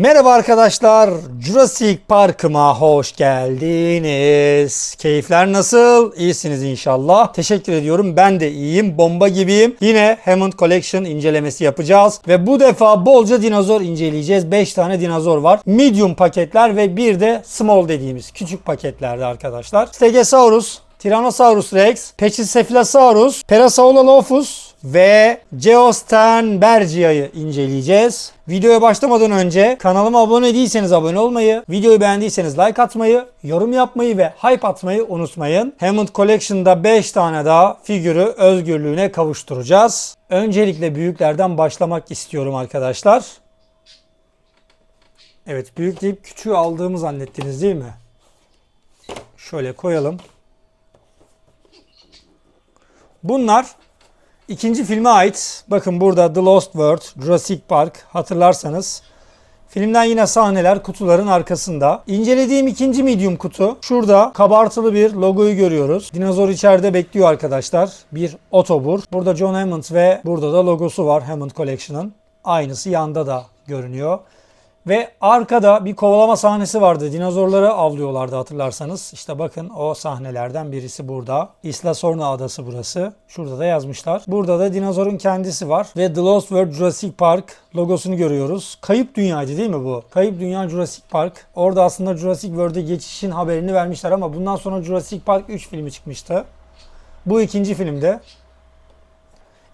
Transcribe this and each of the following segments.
Merhaba arkadaşlar, Jurassic Park'ıma hoş geldiniz. Keyifler nasıl? İyisiniz inşallah. Teşekkür ediyorum. Ben de iyiyim, bomba gibiyim. Yine Hammond Collection incelemesi yapacağız. Ve bu defa bolca dinozor inceleyeceğiz. 5 tane dinozor var. Medium paketler ve bir de small dediğimiz küçük paketlerde arkadaşlar. Stegosaurus, Tyrannosaurus Rex, Pachycephalosaurus, Parasaurolophus ve Geosternbergia'yı inceleyeceğiz. Videoya başlamadan önce kanalıma abone değilseniz abone olmayı, videoyu beğendiyseniz like atmayı, yorum yapmayı ve hype atmayı unutmayın. Hammond Collection'da 5 tane daha figürü özgürlüğüne kavuşturacağız. Öncelikle büyüklerden başlamak istiyorum arkadaşlar. Evet büyük deyip küçüğü aldığımı zannettiniz değil mi? Şöyle koyalım. Bunlar ikinci filme ait. Bakın burada The Lost World, Jurassic Park hatırlarsanız. Filmden yine sahneler kutuların arkasında. İncelediğim ikinci medium kutu. Şurada kabartılı bir logoyu görüyoruz. Dinozor içeride bekliyor arkadaşlar. Bir otobur. Burada John Hammond ve burada da logosu var Hammond Collection'ın. Aynısı yanda da görünüyor. Ve arkada bir kovalama sahnesi vardı. Dinozorları avlıyorlardı hatırlarsanız. İşte bakın o sahnelerden birisi burada. Isla Sorna adası burası. Şurada da yazmışlar. Burada da dinozorun kendisi var. Ve The Lost World Jurassic Park logosunu görüyoruz. Kayıp Dünya'ydı değil mi bu? Kayıp Dünya Jurassic Park. Orada aslında Jurassic World'e geçişin haberini vermişler ama bundan sonra Jurassic Park 3 filmi çıkmıştı. Bu ikinci filmde.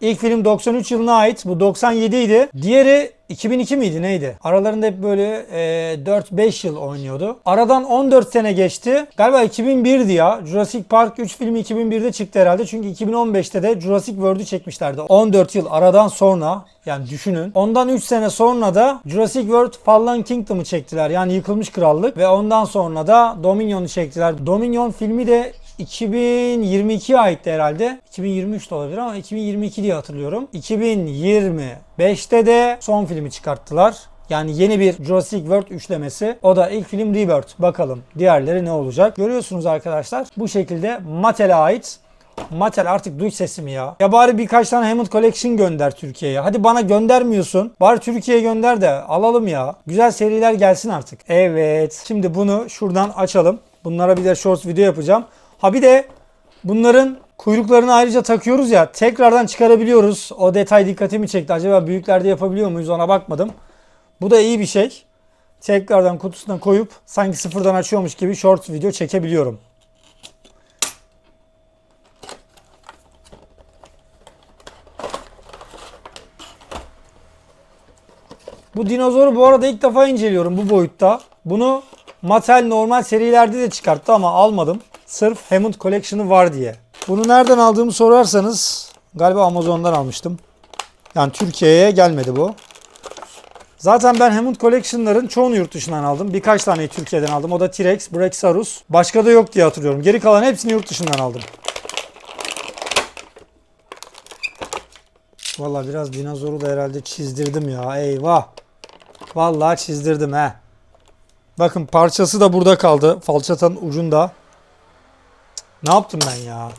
İlk film 93 yılına ait. Bu 97 idi. Diğeri 2002 miydi neydi? Aralarında hep böyle e, 4-5 yıl oynuyordu. Aradan 14 sene geçti. Galiba 2001'di ya. Jurassic Park 3 filmi 2001'de çıktı herhalde. Çünkü 2015'te de Jurassic World'ü çekmişlerdi. 14 yıl aradan sonra yani düşünün. Ondan 3 sene sonra da Jurassic World Fallen Kingdom'ı çektiler. Yani Yıkılmış Krallık. Ve ondan sonra da Dominion'u çektiler. Dominion filmi de 2022'ye aitti herhalde. 2023 de olabilir ama 2022 diye hatırlıyorum. 2025'te de son filmi çıkarttılar. Yani yeni bir Jurassic World üçlemesi. O da ilk film Rebirth. Bakalım diğerleri ne olacak? Görüyorsunuz arkadaşlar. Bu şekilde Mattel'e ait Mattel artık duy sesimi ya. Ya bari birkaç tane Hammond Collection gönder Türkiye'ye. Hadi bana göndermiyorsun. Bari Türkiye'ye gönder de alalım ya. Güzel seriler gelsin artık. Evet. Şimdi bunu şuradan açalım. Bunlara bir de short video yapacağım. Ha bir de bunların kuyruklarını ayrıca takıyoruz ya. Tekrardan çıkarabiliyoruz. O detay dikkatimi çekti. Acaba büyüklerde yapabiliyor muyuz ona bakmadım. Bu da iyi bir şey. Tekrardan kutusuna koyup sanki sıfırdan açıyormuş gibi short video çekebiliyorum. Bu dinozoru bu arada ilk defa inceliyorum bu boyutta. Bunu Mattel normal serilerde de çıkarttı ama almadım. Sırf Hammond Collection'ı var diye. Bunu nereden aldığımı sorarsanız galiba Amazon'dan almıştım. Yani Türkiye'ye gelmedi bu. Zaten ben Hammond Collection'ların çoğunu yurt dışından aldım. Birkaç taneyi Türkiye'den aldım. O da T-Rex, Brachiosaurus. Başka da yok diye hatırlıyorum. Geri kalan hepsini yurt dışından aldım. Vallahi biraz dinozoru da herhalde çizdirdim ya. Eyvah. Vallahi çizdirdim he. Bakın parçası da burada kaldı. Falçatanın ucunda. Ne yaptım ben ya?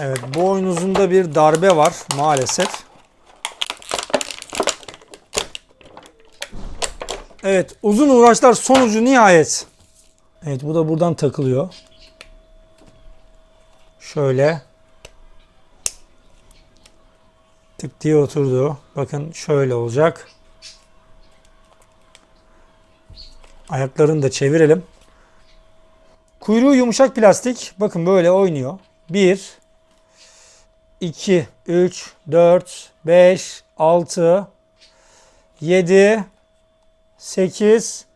Evet bu oyunuzunda bir darbe var maalesef. Evet uzun uğraşlar sonucu nihayet. Evet bu da buradan takılıyor. Şöyle. Tık diye oturdu. Bakın şöyle olacak. Ayaklarını da çevirelim. Kuyruğu yumuşak plastik. Bakın böyle oynuyor. 1 2 3 4 5 6 7 8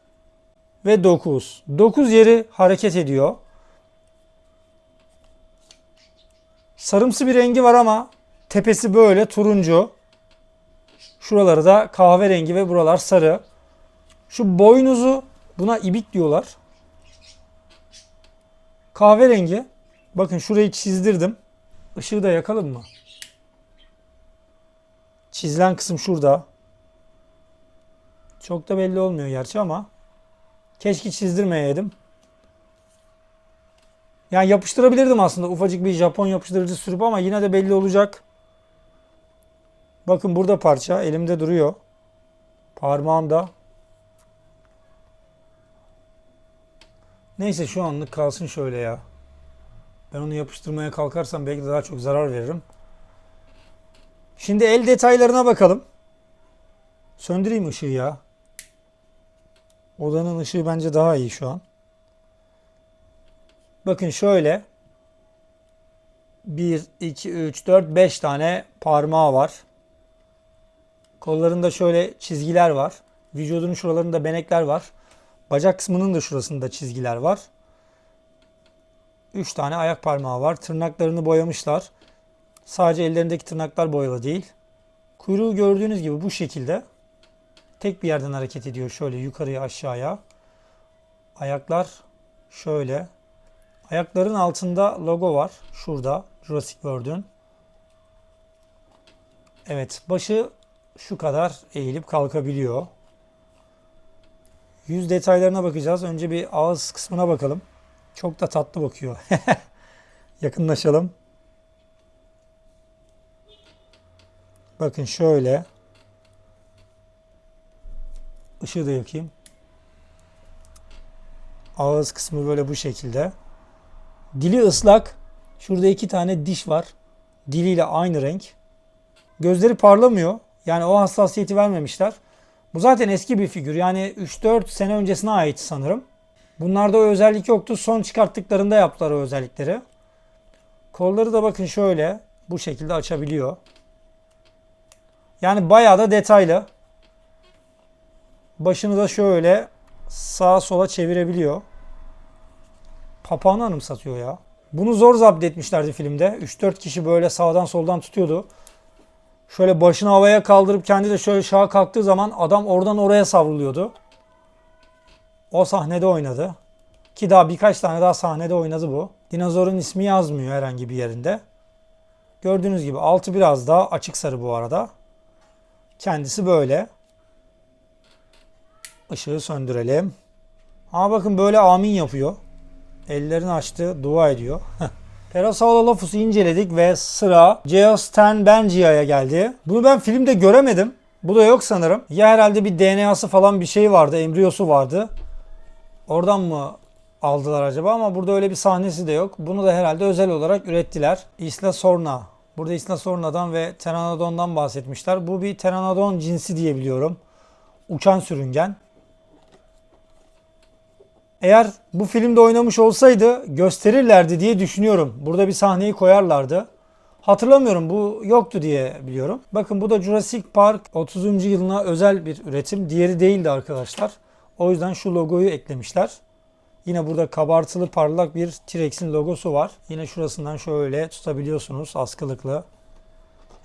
ve 9. 9 yeri hareket ediyor. Sarımsı bir rengi var ama tepesi böyle turuncu. Şuraları da kahverengi ve buralar sarı. Şu boynuzu buna ibik diyorlar. Kahverengi. Bakın şurayı çizdirdim. Işığı da yakalım mı? Çizilen kısım şurada. Çok da belli olmuyor gerçi ama keşke çizdirmeyeydim. Yani yapıştırabilirdim aslında ufacık bir Japon yapıştırıcı sürüp ama yine de belli olacak. Bakın burada parça elimde duruyor. Parmağımda. Neyse şu anlık kalsın şöyle ya. Ben onu yapıştırmaya kalkarsam belki de daha çok zarar veririm. Şimdi el detaylarına bakalım. Söndüreyim ışığı ya. Odanın ışığı bence daha iyi şu an. Bakın şöyle. 1, 2, 3, 4, 5 tane parmağı var. Kollarında şöyle çizgiler var. Vücudunun şuralarında benekler var. Bacak kısmının da şurasında çizgiler var. 3 tane ayak parmağı var. Tırnaklarını boyamışlar. Sadece ellerindeki tırnaklar boyalı değil. Kuyruğu gördüğünüz gibi bu şekilde. Tek bir yerden hareket ediyor. Şöyle yukarıya aşağıya. Ayaklar şöyle. Ayakların altında logo var. Şurada. Jurassic World'ün. Evet. Başı şu kadar eğilip kalkabiliyor. Yüz detaylarına bakacağız. Önce bir ağız kısmına bakalım. Çok da tatlı bakıyor. Yakınlaşalım. Bakın şöyle. Işığı da yakayım. Ağız kısmı böyle bu şekilde. Dili ıslak. Şurada iki tane diş var. Diliyle aynı renk. Gözleri parlamıyor. Yani o hassasiyeti vermemişler. Bu zaten eski bir figür. Yani 3-4 sene öncesine ait sanırım. Bunlarda o özellik yoktu. Son çıkarttıklarında yaptılar o özellikleri. Kolları da bakın şöyle bu şekilde açabiliyor. Yani bayağı da detaylı. Başını da şöyle sağa sola çevirebiliyor. Papağanı anımsatıyor ya. Bunu zor zapt etmişlerdi filmde. 3-4 kişi böyle sağdan soldan tutuyordu. Şöyle başını havaya kaldırıp kendi de şöyle şaha kalktığı zaman adam oradan oraya savruluyordu. O sahnede oynadı. Ki daha birkaç tane daha sahnede oynadı bu. Dinozorun ismi yazmıyor herhangi bir yerinde. Gördüğünüz gibi altı biraz daha açık sarı bu arada. Kendisi böyle. Işığı söndürelim. Ha bakın böyle amin yapıyor. Ellerini açtı, dua ediyor. Pterosaurolophus'u inceledik ve sıra Geostan Benjia'ya geldi. Bunu ben filmde göremedim. Bu da yok sanırım. Ya herhalde bir DNA'sı falan bir şey vardı, embriyosu vardı. Oradan mı aldılar acaba ama burada öyle bir sahnesi de yok. Bunu da herhalde özel olarak ürettiler. Isla Sorna. Burada Isla Sorna'dan ve Pteranodon'dan bahsetmişler. Bu bir Pteranodon cinsi diye biliyorum. Uçan sürüngen. Eğer bu filmde oynamış olsaydı gösterirlerdi diye düşünüyorum. Burada bir sahneyi koyarlardı. Hatırlamıyorum bu yoktu diye biliyorum. Bakın bu da Jurassic Park 30. yılına özel bir üretim. Diğeri değildi arkadaşlar. O yüzden şu logoyu eklemişler. Yine burada kabartılı parlak bir T-Rex'in logosu var. Yine şurasından şöyle tutabiliyorsunuz askılıklı.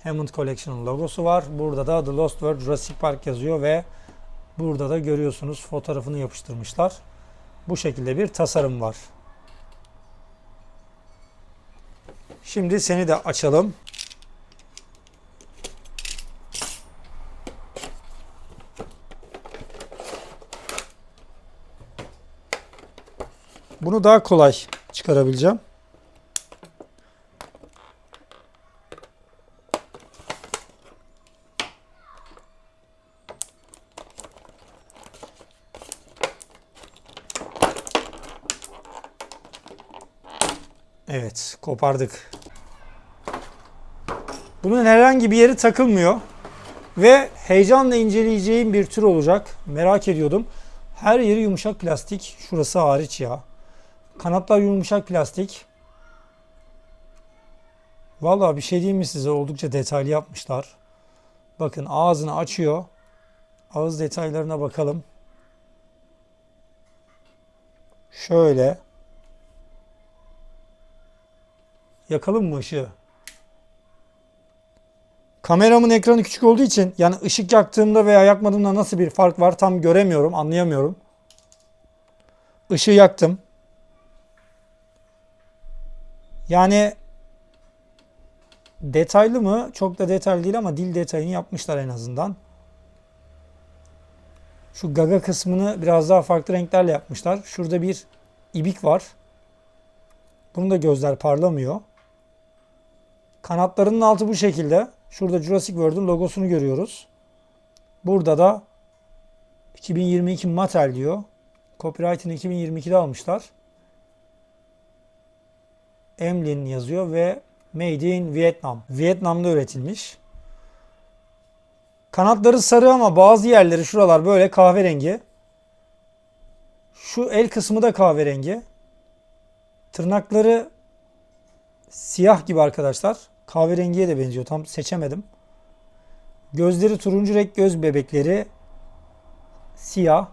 Hammond Collection'ın logosu var. Burada da The Lost World Jurassic Park yazıyor ve burada da görüyorsunuz fotoğrafını yapıştırmışlar. Bu şekilde bir tasarım var. Şimdi seni de açalım. Bunu daha kolay çıkarabileceğim. Evet, kopardık. Bunun herhangi bir yeri takılmıyor. Ve heyecanla inceleyeceğim bir tür olacak. Merak ediyordum. Her yeri yumuşak plastik. Şurası hariç ya. Kanatlar yumuşak plastik. Vallahi bir şey diyeyim mi size? Oldukça detaylı yapmışlar. Bakın ağzını açıyor. Ağız detaylarına bakalım. Şöyle. Yakalım mı ışığı? Kameramın ekranı küçük olduğu için yani ışık yaktığımda veya yakmadığımda nasıl bir fark var tam göremiyorum, anlayamıyorum. Işığı yaktım. Yani detaylı mı? Çok da detaylı değil ama dil detayını yapmışlar en azından. Şu gaga kısmını biraz daha farklı renklerle yapmışlar. Şurada bir ibik var. Bunun da gözler parlamıyor. Kanatlarının altı bu şekilde. Şurada Jurassic World'un logosunu görüyoruz. Burada da 2022 Mattel diyor. Copyright'ını 2022'de almışlar. Emlin yazıyor ve Made in Vietnam. Vietnam'da üretilmiş. Kanatları sarı ama bazı yerleri şuralar böyle kahverengi. Şu el kısmı da kahverengi. Tırnakları siyah gibi arkadaşlar. Kahverengiye de benziyor. Tam seçemedim. Gözleri turuncu renk göz bebekleri siyah.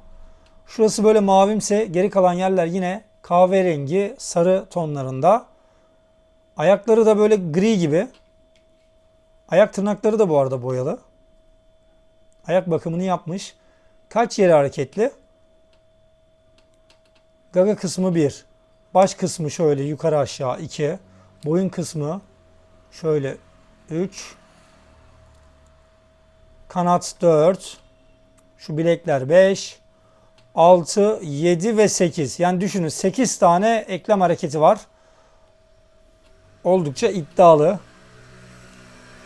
Şurası böyle mavimse geri kalan yerler yine kahverengi sarı tonlarında. Ayakları da böyle gri gibi. Ayak tırnakları da bu arada boyalı. Ayak bakımını yapmış. Kaç yeri hareketli? Gaga kısmı 1. Baş kısmı şöyle yukarı aşağı 2. Boyun kısmı şöyle 3. Kanat 4. Şu bilekler 5. 6, 7 ve 8. Yani düşünün 8 tane eklem hareketi var. Oldukça iddialı.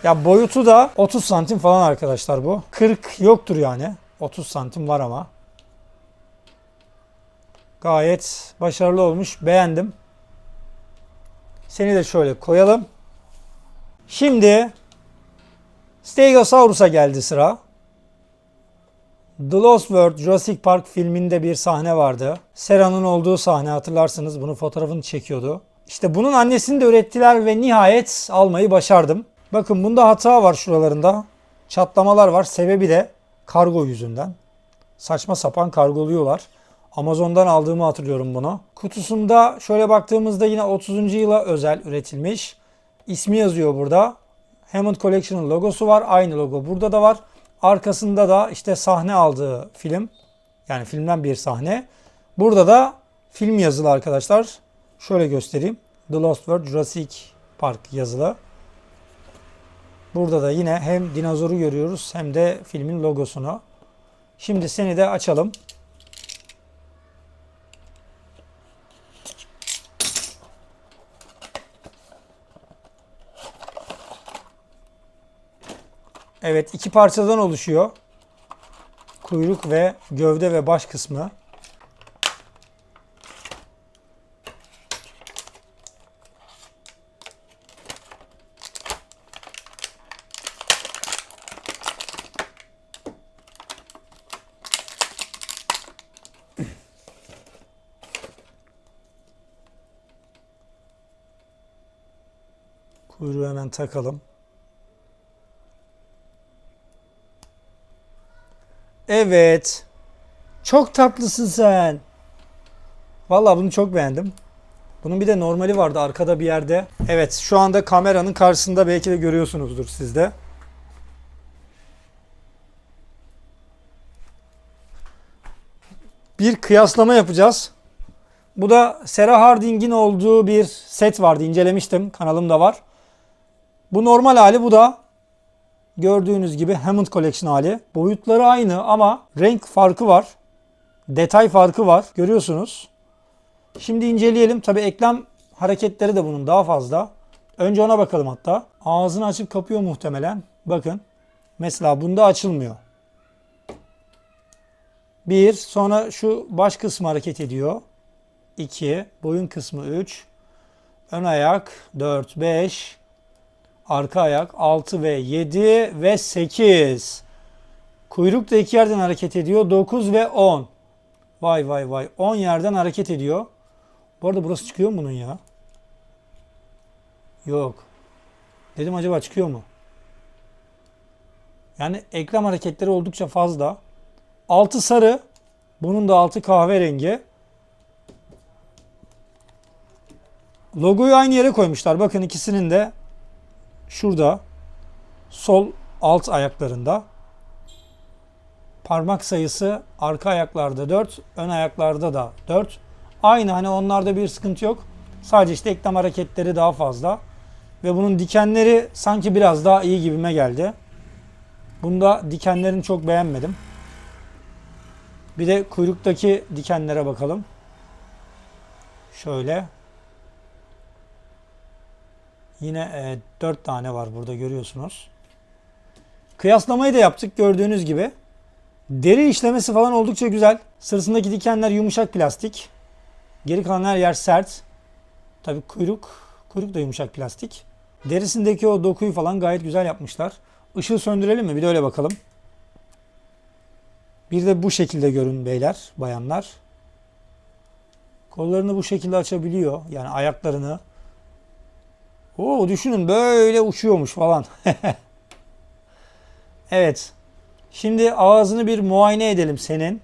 Ya boyutu da 30 santim falan arkadaşlar bu. 40 yoktur yani. 30 santim var ama. Gayet başarılı olmuş. Beğendim. Seni de şöyle koyalım. Şimdi Stegosaurus'a geldi sıra. The Lost World Jurassic Park filminde bir sahne vardı. Sera'nın olduğu sahne hatırlarsınız. Bunun fotoğrafını çekiyordu. İşte bunun annesini de ürettiler ve nihayet almayı başardım. Bakın bunda hata var şuralarında. Çatlamalar var. Sebebi de kargo yüzünden. Saçma sapan kargoluyorlar. Amazon'dan aldığımı hatırlıyorum bunu. Kutusunda şöyle baktığımızda yine 30. yıla özel üretilmiş. İsmi yazıyor burada. Hammond Collection'ın logosu var. Aynı logo burada da var. Arkasında da işte sahne aldığı film. Yani filmden bir sahne. Burada da film yazılı arkadaşlar. Şöyle göstereyim. The Lost World Jurassic Park yazılı. Burada da yine hem dinozoru görüyoruz hem de filmin logosunu. Şimdi seni de açalım. Evet iki parçadan oluşuyor. Kuyruk ve gövde ve baş kısmı. Kuyruğu hemen takalım. Evet. Çok tatlısın sen. Vallahi bunu çok beğendim. Bunun bir de normali vardı arkada bir yerde. Evet şu anda kameranın karşısında belki de görüyorsunuzdur siz de. Bir kıyaslama yapacağız. Bu da Sarah Harding'in olduğu bir set vardı. incelemiştim. Kanalımda var. Bu normal hali bu da gördüğünüz gibi Hammond Collection hali. Boyutları aynı ama renk farkı var. Detay farkı var. Görüyorsunuz. Şimdi inceleyelim. Tabi eklem hareketleri de bunun daha fazla. Önce ona bakalım hatta. Ağzını açıp kapıyor muhtemelen. Bakın. Mesela bunda açılmıyor. Bir. Sonra şu baş kısmı hareket ediyor. 2. Boyun kısmı 3. Ön ayak 4, 5. Arka ayak 6 ve 7 ve 8. Kuyruk da iki yerden hareket ediyor. 9 ve 10. Vay vay vay. 10 yerden hareket ediyor. Bu arada burası çıkıyor mu bunun ya? Yok. Dedim acaba çıkıyor mu? Yani eklem hareketleri oldukça fazla. Altı sarı. Bunun da altı kahverengi. Logoyu aynı yere koymuşlar. Bakın ikisinin de şurada sol alt ayaklarında parmak sayısı arka ayaklarda 4, ön ayaklarda da 4. Aynı hani onlarda bir sıkıntı yok. Sadece işte eklem hareketleri daha fazla. Ve bunun dikenleri sanki biraz daha iyi gibime geldi. Bunda dikenlerini çok beğenmedim. Bir de kuyruktaki dikenlere bakalım. Şöyle. Yine e, 4 tane var burada görüyorsunuz. Kıyaslamayı da yaptık gördüğünüz gibi. Deri işlemesi falan oldukça güzel. Sırasındaki dikenler yumuşak plastik. Geri kalan her yer sert. Tabi kuyruk, kuyruk da yumuşak plastik. Derisindeki o dokuyu falan gayet güzel yapmışlar. Işığı söndürelim mi? Bir de öyle bakalım. Bir de bu şekilde görün beyler, bayanlar. Kollarını bu şekilde açabiliyor. Yani ayaklarını. Oo düşünün böyle uçuyormuş falan. evet. Şimdi ağzını bir muayene edelim senin.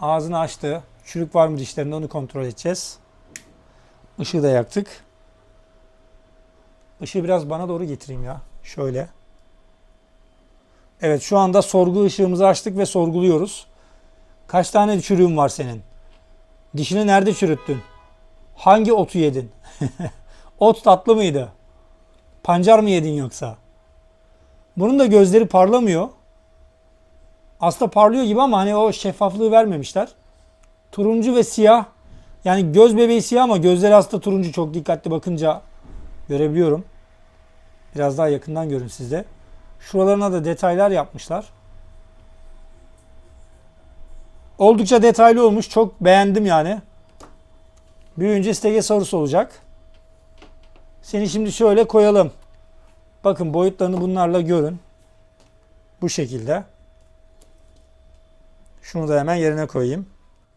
Ağzını açtı. Çürük var mı dişlerinde onu kontrol edeceğiz. Işığı da yaktık. Işığı biraz bana doğru getireyim ya. Şöyle. Evet şu anda sorgu ışığımızı açtık ve sorguluyoruz. Kaç tane çürüğün var senin? Dişini nerede çürüttün? Hangi otu yedin? Ot tatlı mıydı? Pancar mı yedin yoksa? Bunun da gözleri parlamıyor. Aslında parlıyor gibi ama hani o şeffaflığı vermemişler. Turuncu ve siyah. Yani göz bebeği siyah ama gözleri aslında turuncu. Çok dikkatli bakınca görebiliyorum. Biraz daha yakından görün sizde. Şuralarına da detaylar yapmışlar. Oldukça detaylı olmuş. Çok beğendim yani. Büyüyünce Stegosaurus olacak. Seni şimdi şöyle koyalım. Bakın boyutlarını bunlarla görün. Bu şekilde. Şunu da hemen yerine koyayım.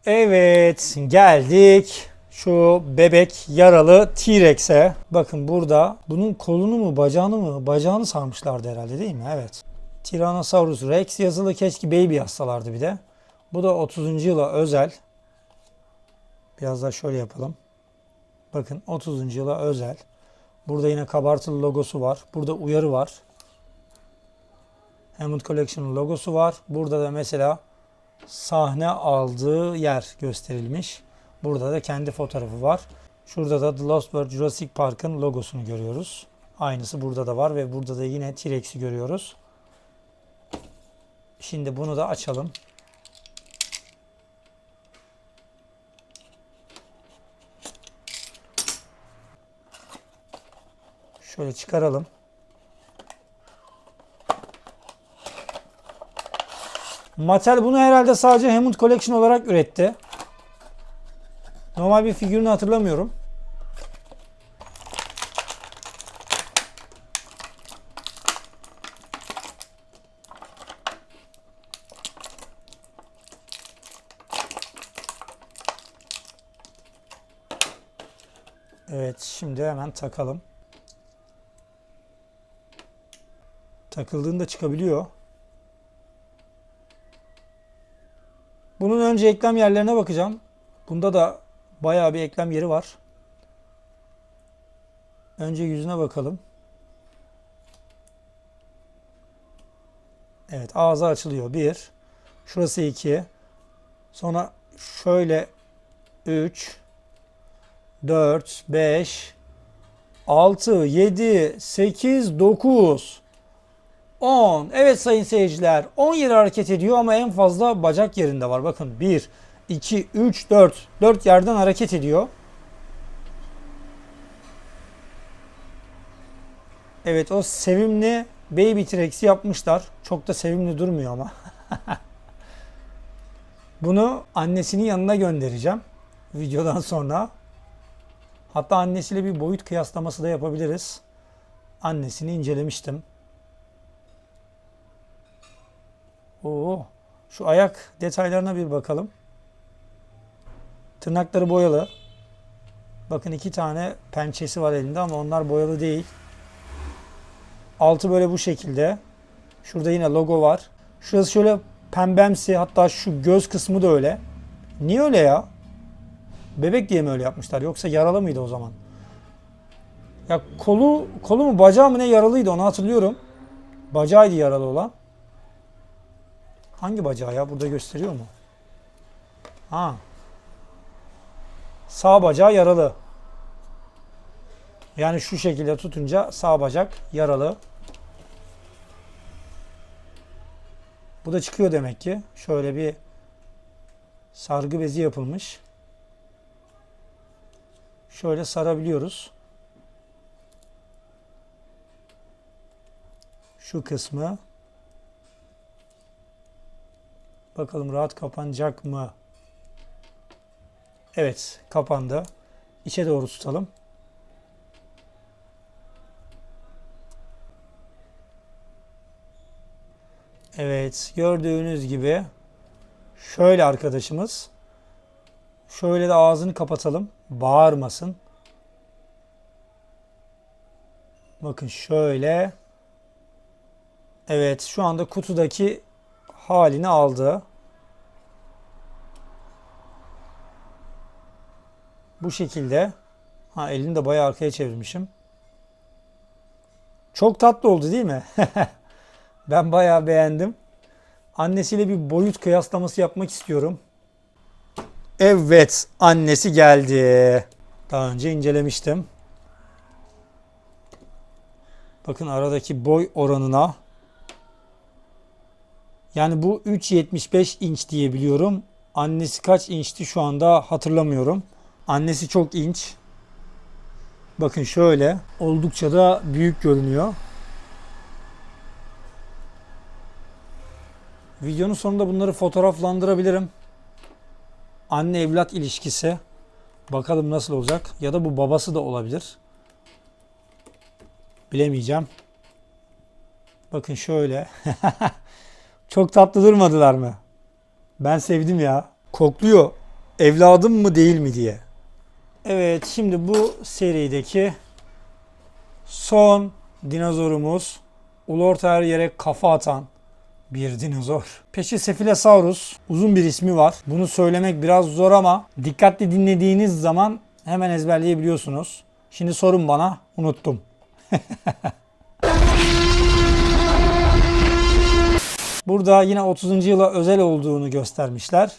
Evet geldik şu bebek yaralı T-Rex'e. Bakın burada bunun kolunu mu bacağını mı bacağını sarmışlardı herhalde değil mi? Evet. Tyrannosaurus Rex yazılı keşke baby yazsalardı bir de. Bu da 30. yıla özel. Biraz daha şöyle yapalım. Bakın 30. yıla özel. Burada yine kabartılı logosu var. Burada uyarı var. Hammond Collection logosu var. Burada da mesela sahne aldığı yer gösterilmiş. Burada da kendi fotoğrafı var. Şurada da The Lost World Jurassic Park'ın logosunu görüyoruz. Aynısı burada da var ve burada da yine T-Rex'i görüyoruz. Şimdi bunu da açalım. Şöyle çıkaralım. Mattel bunu herhalde sadece Hammond Collection olarak üretti. Normal bir figürünü hatırlamıyorum. Evet şimdi hemen takalım. Takıldığında çıkabiliyor. Bunun önce eklem yerlerine bakacağım. Bunda da bayağı bir eklem yeri var. Önce yüzüne bakalım. Evet ağzı açılıyor. Bir. Şurası iki. Sonra şöyle üç, dört, beş, altı, yedi, sekiz, dokuz. 10. Evet sayın seyirciler 10 yeri hareket ediyor ama en fazla bacak yerinde var. Bakın 1, 2, 3, 4. 4 yerden hareket ediyor. Evet o sevimli Baby T-Rex'i yapmışlar. Çok da sevimli durmuyor ama. Bunu annesinin yanına göndereceğim. Videodan sonra. Hatta annesiyle bir boyut kıyaslaması da yapabiliriz. Annesini incelemiştim. Oo, şu ayak detaylarına bir bakalım. Tırnakları boyalı. Bakın iki tane pençesi var elinde ama onlar boyalı değil. Altı böyle bu şekilde. Şurada yine logo var. Şurası şöyle pembemsi hatta şu göz kısmı da öyle. Niye öyle ya? Bebek diye mi öyle yapmışlar yoksa yaralı mıydı o zaman? Ya kolu kolu mu bacağı mı ne yaralıydı onu hatırlıyorum. Bacağıydı yaralı olan. Hangi bacağı ya? Burada gösteriyor mu? Ha. Sağ bacağı yaralı. Yani şu şekilde tutunca sağ bacak yaralı. Bu da çıkıyor demek ki. Şöyle bir sargı bezi yapılmış. Şöyle sarabiliyoruz. Şu kısmı. Bakalım rahat kapanacak mı? Evet, kapandı. İçe doğru tutalım. Evet, gördüğünüz gibi şöyle arkadaşımız. Şöyle de ağzını kapatalım. Bağırmasın. Bakın şöyle. Evet, şu anda kutudaki halini aldı. Bu şekilde. Ha elini de bayağı arkaya çevirmişim. Çok tatlı oldu değil mi? ben bayağı beğendim. Annesiyle bir boyut kıyaslaması yapmak istiyorum. Evet, annesi geldi. Daha önce incelemiştim. Bakın aradaki boy oranına. Yani bu 3.75 inç diye biliyorum. Annesi kaç inçti şu anda hatırlamıyorum. Annesi çok inç. Bakın şöyle. Oldukça da büyük görünüyor. Videonun sonunda bunları fotoğraflandırabilirim. Anne evlat ilişkisi. Bakalım nasıl olacak. Ya da bu babası da olabilir. Bilemeyeceğim. Bakın şöyle. Çok tatlı durmadılar mı? Ben sevdim ya. Kokluyor. Evladım mı değil mi diye. Evet şimdi bu serideki son dinozorumuz ulu orta her yere kafa atan bir dinozor. Pachycephalosaurus uzun bir ismi var. Bunu söylemek biraz zor ama dikkatli dinlediğiniz zaman hemen ezberleyebiliyorsunuz. Şimdi sorun bana unuttum. Burada yine 30. yıla özel olduğunu göstermişler.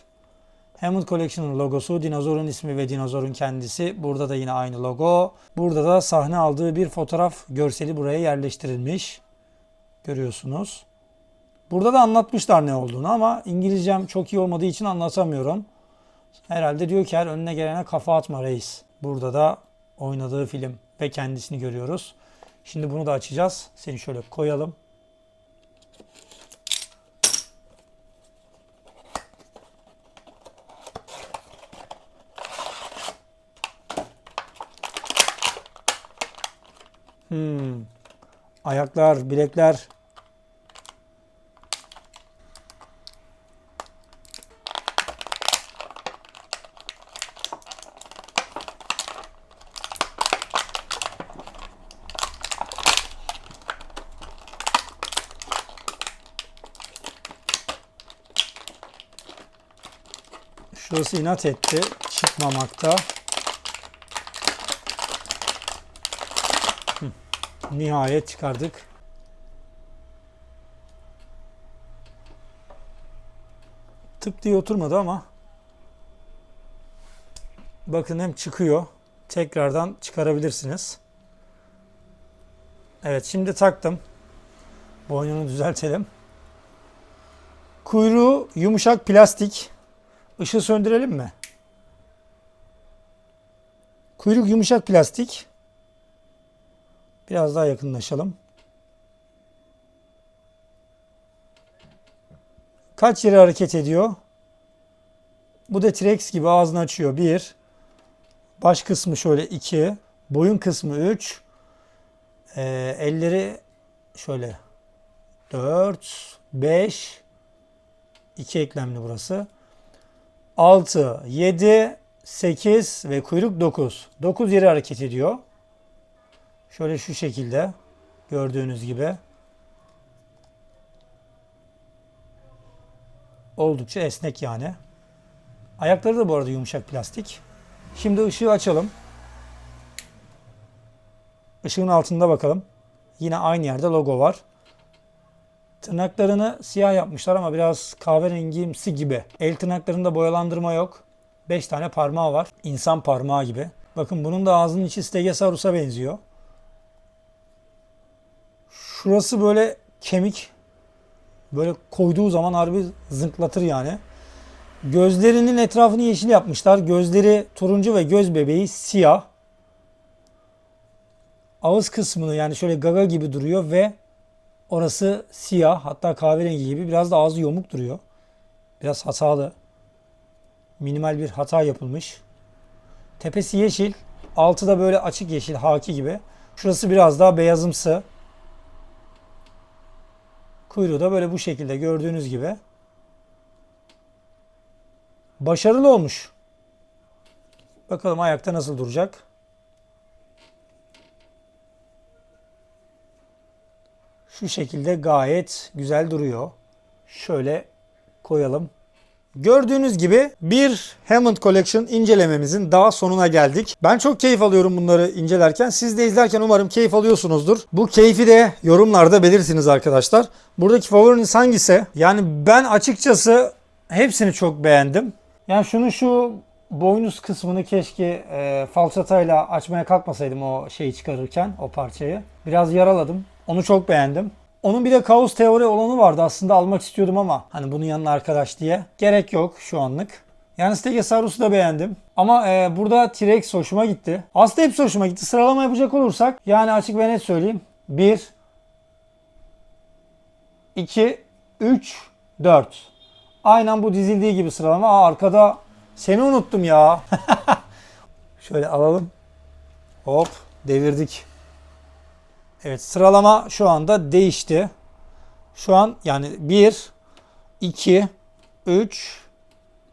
Hammond Collection'ın logosu, dinozorun ismi ve dinozorun kendisi. Burada da yine aynı logo. Burada da sahne aldığı bir fotoğraf görseli buraya yerleştirilmiş. Görüyorsunuz. Burada da anlatmışlar ne olduğunu ama İngilizcem çok iyi olmadığı için anlatamıyorum. Herhalde diyor ki her önüne gelene kafa atma reis. Burada da oynadığı film ve kendisini görüyoruz. Şimdi bunu da açacağız. Seni şöyle koyalım. Hmm. Ayaklar, bilekler. Şurası inat etti çıkmamakta. Nihayet çıkardık. Tık diye oturmadı ama bakın hem çıkıyor. Tekrardan çıkarabilirsiniz. Evet şimdi taktım. Boynunu düzeltelim. Kuyruğu yumuşak plastik. Işığı söndürelim mi? Kuyruk yumuşak plastik. Biraz daha yakınlaşalım. Kaç yere hareket ediyor? Bu da T-Rex gibi ağzını açıyor. 1. Baş kısmı şöyle 2. Boyun kısmı 3. Ee, elleri şöyle 4, 5. 2 eklemli burası. 6, 7, 8 ve kuyruk 9. 9 yeri hareket ediyor. Şöyle şu şekilde gördüğünüz gibi. Oldukça esnek yani. Ayakları da bu arada yumuşak plastik. Şimdi ışığı açalım. Işığın altında bakalım. Yine aynı yerde logo var. Tırnaklarını siyah yapmışlar ama biraz kahverengimsi gibi. El tırnaklarında boyalandırma yok. 5 tane parmağı var. İnsan parmağı gibi. Bakın bunun da ağzının içi Stegosaurus'a benziyor. Şurası böyle kemik. Böyle koyduğu zaman harbi zınklatır yani. Gözlerinin etrafını yeşil yapmışlar. Gözleri turuncu ve göz bebeği siyah. Ağız kısmını yani şöyle gaga gibi duruyor ve Orası siyah hatta kahverengi gibi biraz da ağzı yamuk duruyor. Biraz hatalı. Minimal bir hata yapılmış. Tepesi yeşil. Altı da böyle açık yeşil haki gibi. Şurası biraz daha beyazımsı. Kuyruğu da böyle bu şekilde gördüğünüz gibi. Başarılı olmuş. Bakalım ayakta nasıl duracak. Şu şekilde gayet güzel duruyor. Şöyle koyalım. Gördüğünüz gibi bir Hammond Collection incelememizin daha sonuna geldik. Ben çok keyif alıyorum bunları incelerken. Siz de izlerken umarım keyif alıyorsunuzdur. Bu keyfi de yorumlarda belirtiniz arkadaşlar. Buradaki favoriniz hangisi? Yani ben açıkçası hepsini çok beğendim. Yani şunu şu boynuz kısmını keşke e, falçatayla açmaya kalkmasaydım o şeyi çıkarırken o parçayı. Biraz yaraladım. Onu çok beğendim. Onun bir de kaos teori olanı vardı aslında almak istiyordum ama hani bunun yanına arkadaş diye. Gerek yok şu anlık. Yani Stegosaurus'u da beğendim. Ama e, burada T-Rex hoşuma gitti. Aslında hepsi hoşuma gitti. Sıralama yapacak olursak yani açık ve net söyleyeyim. 1 2 3 4 Aynen bu dizildiği gibi sıralama. Aa, arkada seni unuttum ya. Şöyle alalım. Hop devirdik. Evet sıralama şu anda değişti. Şu an yani 1, 2, 3,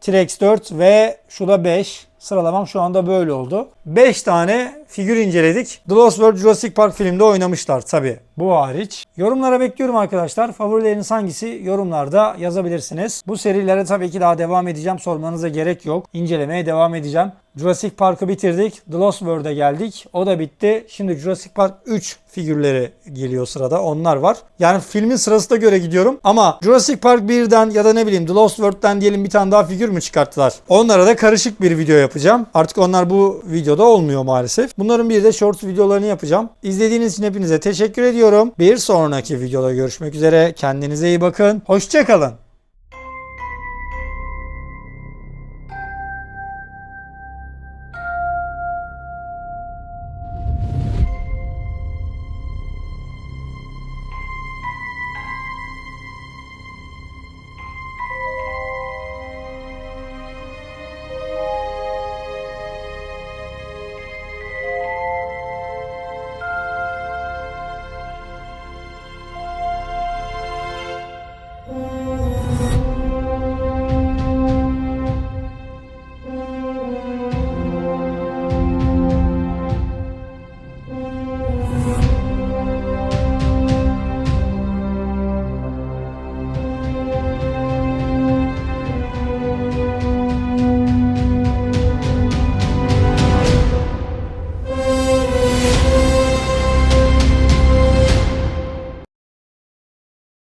T-Rex 4 ve şu da 5. Sıralamam şu anda böyle oldu. 5 tane figür inceledik. The Lost World Jurassic Park filmde oynamışlar tabi. Bu hariç. Yorumlara bekliyorum arkadaşlar. Favorileriniz hangisi yorumlarda yazabilirsiniz. Bu serilere tabii ki daha devam edeceğim. Sormanıza gerek yok. İncelemeye devam edeceğim. Jurassic Park'ı bitirdik. The Lost World'e geldik. O da bitti. Şimdi Jurassic Park 3 figürleri geliyor sırada. Onlar var. Yani filmin sırasına göre gidiyorum. Ama Jurassic Park 1'den ya da ne bileyim The Lost World'den diyelim bir tane daha figür mü çıkarttılar? Onlara da karışık bir video yapacağım. Artık onlar bu videoda olmuyor maalesef. Bunların bir de short videolarını yapacağım. İzlediğiniz için hepinize teşekkür ediyorum. Bir sonraki videoda görüşmek üzere. Kendinize iyi bakın. Hoşçakalın.